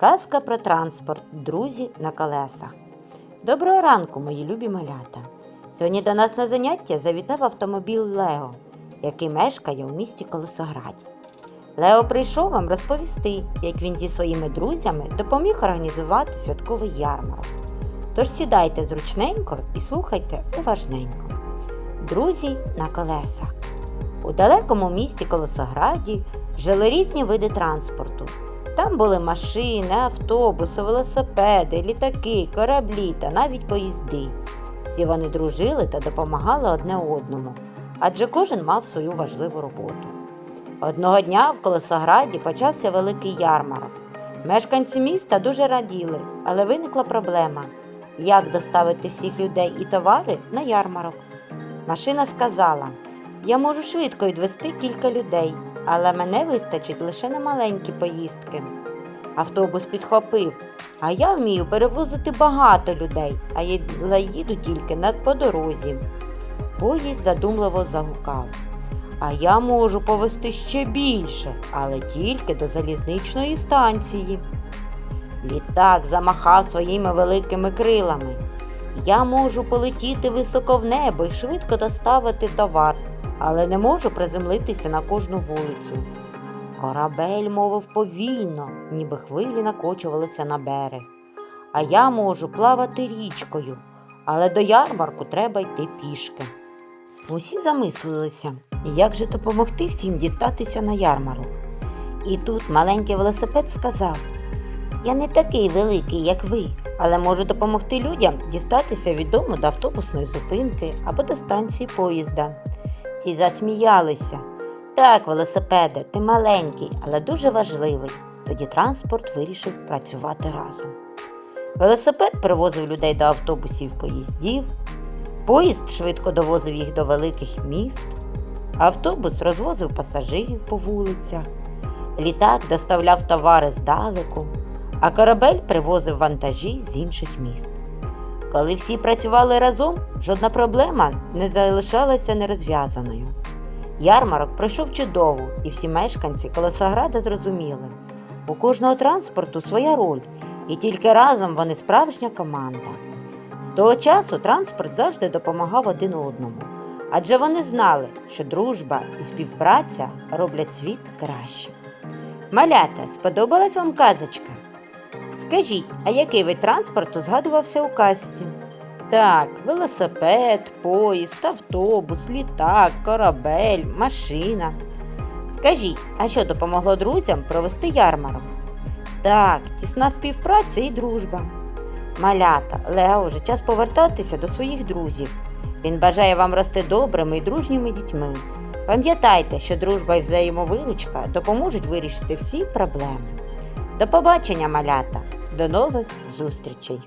Казка про транспорт. Друзі на колесах. Доброго ранку, мої любі малята. Сьогодні до нас на заняття завітав автомобіль Лео, який мешкає у місті Колесограді. Лео прийшов вам розповісти, як він зі своїми друзями допоміг організувати святковий ярмарок. Тож сідайте зручненько і слухайте уважненько. Друзі на колесах. У далекому місті Колесограді жили різні види транспорту. Там були машини, автобуси, велосипеди, літаки, кораблі та навіть поїзди. Всі вони дружили та допомагали одне одному, адже кожен мав свою важливу роботу. Одного дня в Колесограді почався великий ярмарок. Мешканці міста дуже раділи, але виникла проблема як доставити всіх людей і товари на ярмарок. Машина сказала: Я можу швидко відвести кілька людей, але мене вистачить лише на маленькі поїздки. Автобус підхопив, а я вмію перевозити багато людей, а я їду тільки на по дорозі. Поїзд задумливо загукав. А я можу повезти ще більше, але тільки до залізничної станції. Літак замахав своїми великими крилами. Я можу полетіти високо в небо і швидко доставити товар, але не можу приземлитися на кожну вулицю. Корабель мовив повільно, ніби хвилі накочувалися на берег. А я можу плавати річкою, але до ярмарку треба йти пішки. Усі замислилися, як же допомогти всім дістатися на ярмарок. І тут маленький велосипед сказав: Я не такий великий, як ви, але можу допомогти людям дістатися від дому до автобусної зупинки або до станції поїзда. Всі засміялися. Так, велосипеде, ти маленький, але дуже важливий. Тоді транспорт вирішив працювати разом. Велосипед привозив людей до автобусів поїздів, поїзд швидко довозив їх до великих міст, автобус розвозив пасажирів по вулицях, літак доставляв товари здалеку, а корабель привозив вантажі з інших міст. Коли всі працювали разом, жодна проблема не залишалася нерозв'язаною. Ярмарок пройшов чудово, і всі мешканці Колесограда зрозуміли, у кожного транспорту своя роль, і тільки разом вони справжня команда. З того часу транспорт завжди допомагав один одному, адже вони знали, що дружба і співпраця роблять світ краще. Малята, сподобалась вам казочка? Скажіть, а який вид транспорту згадувався у казці? Так, велосипед, поїзд, автобус, літак, корабель, машина. Скажіть, а що допомогло друзям провести ярмарок? Так, тісна співпраця і дружба. Малята, Лео, вже час повертатися до своїх друзів. Він бажає вам рости добрими і дружніми дітьми. Пам'ятайте, що дружба і взаємовиручка допоможуть вирішити всі проблеми. До побачення, малята! До нових зустрічей!